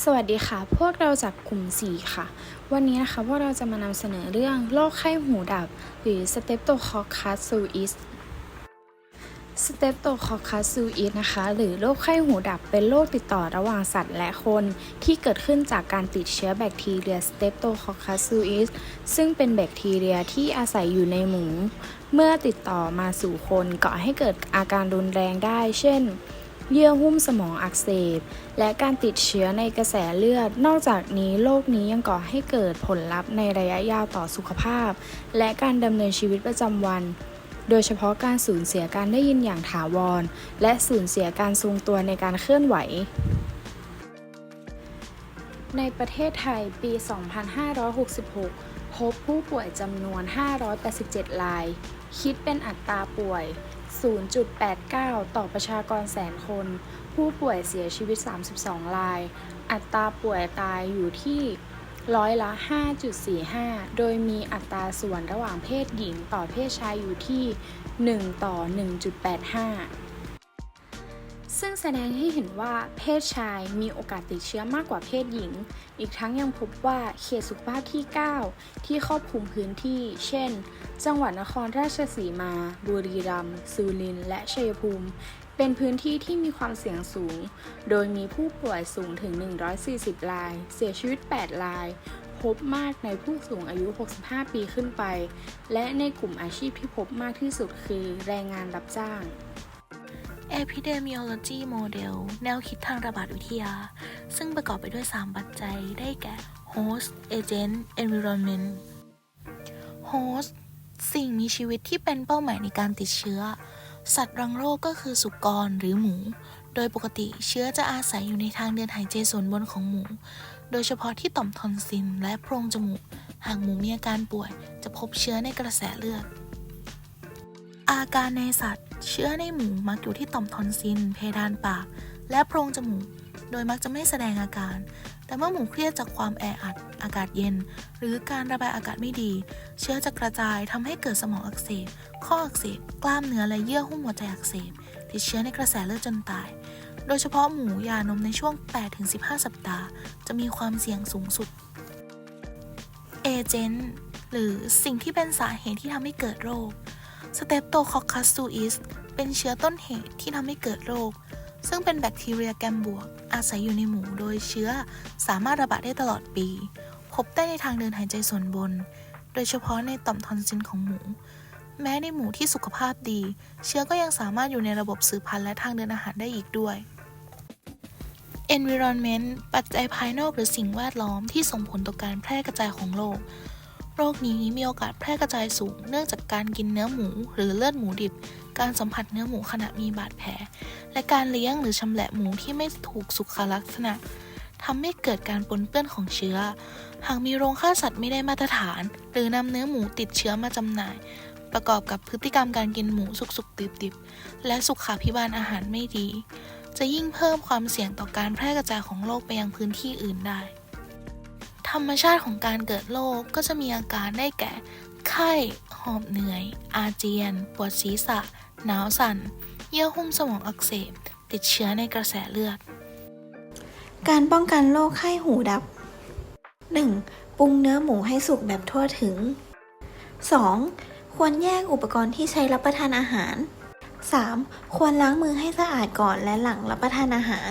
สวัสดีค่ะ พวกเราจากกลุ่ม 4 ค่ะ วันนี้นะคะพวกเราจะมานำเสนอเรื่องโรคไข้หูดับ หรือ Streptococcus suis Streptococcus suis นะคะ หรือโรคไข้หูดับเป็นโรคติดต่อระหว่างสัตว์และคน ที่เกิดขึ้นจากการติดเชื้อแบคทีเรีย Streptococcus suis ซึ่งเป็นแบคทีเรียที่อาศัยอยู่ในหมู เมื่อติดต่อมาสู่คนก่อให้เกิดอาการรุนแรงได้ เช่น เยื่อหุ้มสมองอักเสบ และการติดเชื้อในกระแสเลือด นอกจากนี้โรคนี้ยังก่อให้เกิดผลลัพธ์ในระยะยาวต่อสุขภาพ และการดำเนินชีวิตประจำวัน โดยเฉพาะการสูญเสียการได้ยินอย่างถาวร และสูญเสียการทรงตัวในการเคลื่อนไหวในประเทศไทยปี 2566 พบผู้ป่วยจำนวน 587 ราย คิดเป็นอัตราป่วย 0.89 ต่อประชากรแสนคน ผู้ป่วยเสียชีวิต 32 ราย อัตราป่วยตายอยู่ที่ร้อยละ 5.45 โดยมีอัตราส่วนระหว่างเพศหญิงต่อเพศชายอยู่ที่ 1 ต่อ 1.85 ซึ่งแสดงให้เห็นว่าเพศชายมีโอกาสติดเชื้อมากกว่าเพศหญิง อีกทั้งยังพบว่าเขตสุขภาพที่ 9 ที่ครอบคลุมพื้นที่ เช่น จังหวัดนครราชสีมา บุรีรัมย์ สุรินทร์ และชัยภูมิ เป็นพื้นที่ที่มีความเสี่ยงสูง โดยมีผู้ป่วยสูงถึง 140 ราย เสียชีวิต 8 ราย พบมากในผู้สูงอายุ 65 ปีขึ้นไป และในกลุ่มอาชีพที่พบมากที่สุดคือแรงงานรับจ้าง Epidemiology Model แนวคิดทางระบาดวิทยา ซึ่งประกอบไปด้วย 3 ปัจจัยได้แก่ Host Agent Environment Host สิ่งมีชีวิตที่เป็นเป้าหมายในการติดเชื้อ สัตว์รังโรคก็คือสุกรหรือหมู โดยปกติเชื้อจะอาศัยอยู่ในทางเดินหายใจส่วนบนของหมู โดยเฉพาะที่ต่อมทอนซิลและโพรงจมูก หากหมูมีอาการป่วย จะพบเชื้อในกระแสเลือด อาการในสัตว์ เชื้อในหมูมักอยู่ที่ต่อมทอนซิลเพดานปาก และโพรงจมูก โดยมักจะไม่แสดงอาการ แต่เมื่อหมูเครียดจากความแออัด อากาศเย็น หรือการระบายอากาศไม่ดี เชื้อจะกระจายทำให้เกิดสมองอักเสบ ข้ออักเสบ กล้ามเนื้อและเยื่อหุ้มหัวใจอักเสบ ติดเชื้อในกระแสเลือดจนตาย โดยเฉพาะหมูยานมในช่วง 8-15 สัปดาห์ จะมีความเสี่ยงสูงสุด เอเจนต์หรือสิ่งที่เป็นสาเหตุที่ทำให้เกิดโรคสเตปโตคอคคัสซูอิสเป็นเชื้อต้นเหตุที่ทำให้เกิดโรค ซึ่งเป็นแบคทีเรียแกมบวก อาศัยอยู่ในหมูโดยเชื้อสามารถระบาดได้ตลอดปี พบได้ในทางเดินหายใจส่วนบน โดยเฉพาะในต่อมทอนซิลของหมู แม้ในหมูที่สุขภาพดี เชื้อก็ยังสามารถอยู่ในระบบสืบพันธุ์และทางเดินอาหารได้อีกด้วย environment ปัจจัยภายนอกหรือสิ่งแวดล้อมที่ส่งผลต่อการแพร่กระจายของโรคโรคนี้มีโอกาสแพร่กระจายสูงเนื่องจากการกินเนื้อหมู หรือเลือดหมูดิบ การสัมผัสเนื้อหมูขณะมีบาดแผล และการเลี้ยงหรือชำแหละหมูที่ไม่ถูกสุขลักษณะทำให้เกิดการปนเปื้อนของเชื้อ หากมีโรงฆ่าสัตว์ไม่ได้มาตรฐาน หรือนำเนื้อหมูติดเชื้อมาจำหน่าย ประกอบกับพฤติกรรมการกินหมูสุกๆดิบๆ และสุขาภิบาลอาหารไม่ดี จะยิ่งเพิ่มความเสี่ยงต่อการแพร่กระจายของโรคไปยังพื้นที่อื่นได้ ธรรมชาติของการเกิดโรคก็จะมีอาการได้แก่ ไข้ หอบเหนื่อย อาเจียน ปวดศีรษะ หนาวสั่น เยื่อหุ้มสมองอักเสบ ติดเชื้อในกระแสเลือด การป้องกันโรคไข้หูดับ 1. ปรุงเนื้อหมูให้สุกแบบทั่วถึง 2. ควรแยกอุปกรณ์ที่ใช้รับประทานอาหาร 3. ควรล้างมือให้สะอาดก่อนและหลังรับประทานอาหาร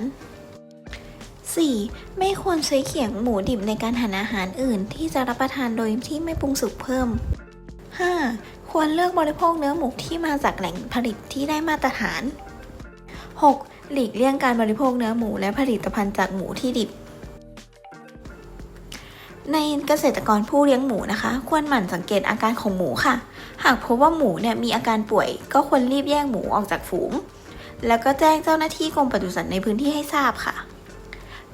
4. ไม่ควรใช้เขียงหมูดิบในการหั่นอาหารอื่นที่จะรับประทานโดยที่ไม่ปรุงสุกเพิ่ม 5. ควรเลือกบริโภคเนื้อหมูที่มาจากแหล่งผลิตที่ได้มาตรฐาน 6. หลีกเลี่ยงการบริโภคเนื้อหมูและผลิตภัณฑ์จากหมูที่ดิบ ในเกษตรกรผู้เลี้ยงหมูนะคะ ควรหมั่นสังเกตอาการของหมูค่ะ หากพบว่าหมูเนี่ยมีอาการป่วย ก็ควรรีบแยกหมูออกจากฝูง แล้วก็แจ้งเจ้าหน้าที่กรมปศุสัตว์ในพื้นที่ให้ทราบค่ะ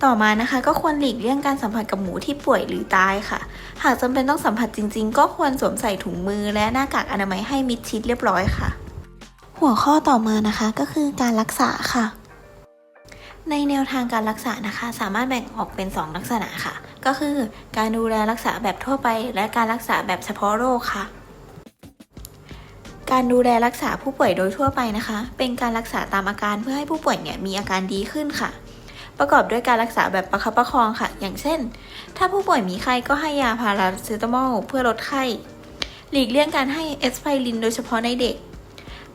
ต่อมานะคะก็ควรหลีกเลี่ยงการสัมผัสกับหมูที่ป่วยหรือตายค่ะ หากจำเป็นต้องสัมผัสจริง ๆ ก็ควรสวมใส่ถุงมือและหน้ากากอนามัยให้มิดชิดเรียบร้อยค่ะ หัวข้อต่อมานะคะก็คือการรักษาค่ะ ในแนวทางการรักษานะคะ สามารถแบ่งออกเป็น 2 ลักษณะค่ะ ก็คือการดูแลรักษาแบบทั่วไป และการรักษาแบบเฉพาะโรคค่ะการดูแลรักษาผู้ป่วยโดยทั่วไปนะคะ เป็นการรักษาตามอาการเพื่อให้ผู้ป่วยเนี่ยมีอาการดีขึ้นค่ะ ประกอบด้วยการรักษาแบบประคับประคองค่ะ อย่างเช่น ถ้าผู้ป่วยมีไข้ก็ให้ยาพาราเซตามอลเพื่อลดไข้ หลีกเลี่ยงการให้เอสไพรินโดยเฉพาะในเด็ก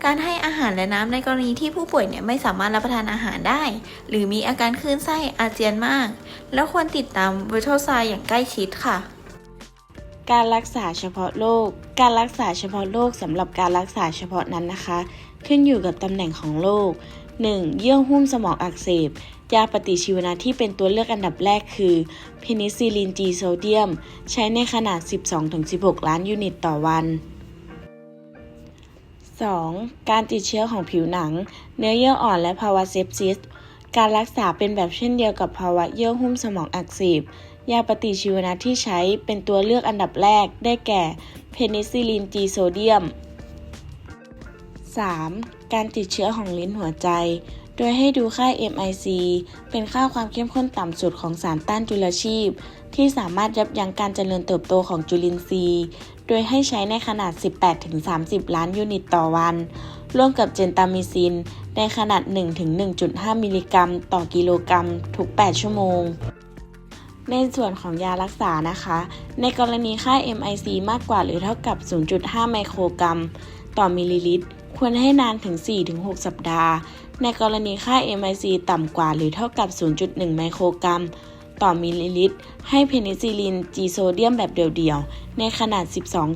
การให้อาหารและน้ำในกรณีที่ผู้ป่วยเนี่ยไม่สามารถรับประทานอาหารได้ หรือมีอาการคลื่นไส้อาเจียนมาก แล้วควรติดตามวิท a l ไซอย่างใกล้ชิดค่ะการรักษาเฉพาะโรค การรักษาเฉพาะโรคสำหรับการรักษาเฉพาะนั้นนะคะ ขึ้นอยู่กับตำแหน่งของโรค 1. เยื่อหุ้มสมองอักเสบ ยาปฏิชีวนะที่เป็นตัวเลือกอันดับแรกคือเพนิซิลินจีโซเดียม ใช้ในขนาด 12-16 ล้านยูนิตต่อวัน 2. การติดเชื้อของผิวหนัง เนื้อเยื่ออ่อนและภาวะเซปซิส การรักษาเป็นแบบเช่นเดียวกับภาวะเยื่อหุ้มสมองอักเสบ ยาปฏิชีวนะที่ใช้เป็นตัวเลือกอันดับแรกได้แก่เพนิซิลินจีโซเดียม 3. การติดเชื้อของลิ้นหัวใจ โดยให้ดูค่า MIC เป็นค่าความเข้มข้นต่ำสุดของสารต้านจุลชีพ ที่สามารถยับยั้งการเจริญเติบโตของจุลินทรีย์ โดยให้ใช้ในขนาด 18-30 ล้านยูนิตต่อวัน ร่วมกับเจนตามิซิน ในขนาด 1-1.5 มิลลิกรัม ต่อกิโลกรัม ทุก 8 ชั่วโมงในส่วนของยารักษานะคะ ในกรณีค่า MIC มากกว่าหรือเท่ากับ 0.5 ไมโครกรัม ต่อมิลลิลิตร ควรให้นานถึง 4-6 สัปดาห์ ในกรณีค่า MIC ต่ำกว่าหรือเท่ากับ 0.1 ไมโครกรัม ต่อมิลลิลิตร ให้เพนิซิลินจีโซเดียมแบบเดี่ยวๆ ในขนาด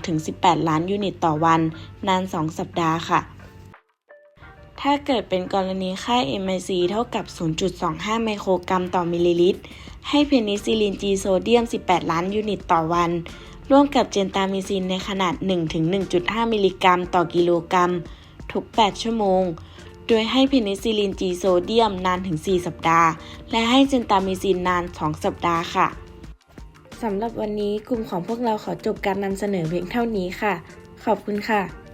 12-18 ล้านยูนิตต่อวัน นาน 2 สัปดาห์ค่ะ ถ้าเกิดเป็นกรณีค่า MIC เท่ากับ 0.25 ไมโครกรัมต่อมิลลิลิตร ให้เพนิซิลินจีโซเดียม 18 ล้านยูนิตต่อวันร่วมกับเจนตามิซินในขนาด 1-1.5 มิลลิกรัม ต่อกิโลกรัม ทุก 8 ชั่วโมง โดยให้เพนิซิลินจีโซเดียมนานถึง 4 สัปดาห์ และให้เจนตามิซินนาน 2 สัปดาห์ค่ะสำหรับวันนี้กลุ่มของพวกเราขอจบการนำเสนอเพียงเท่านี้ค่ะ ขอบคุณค่ะ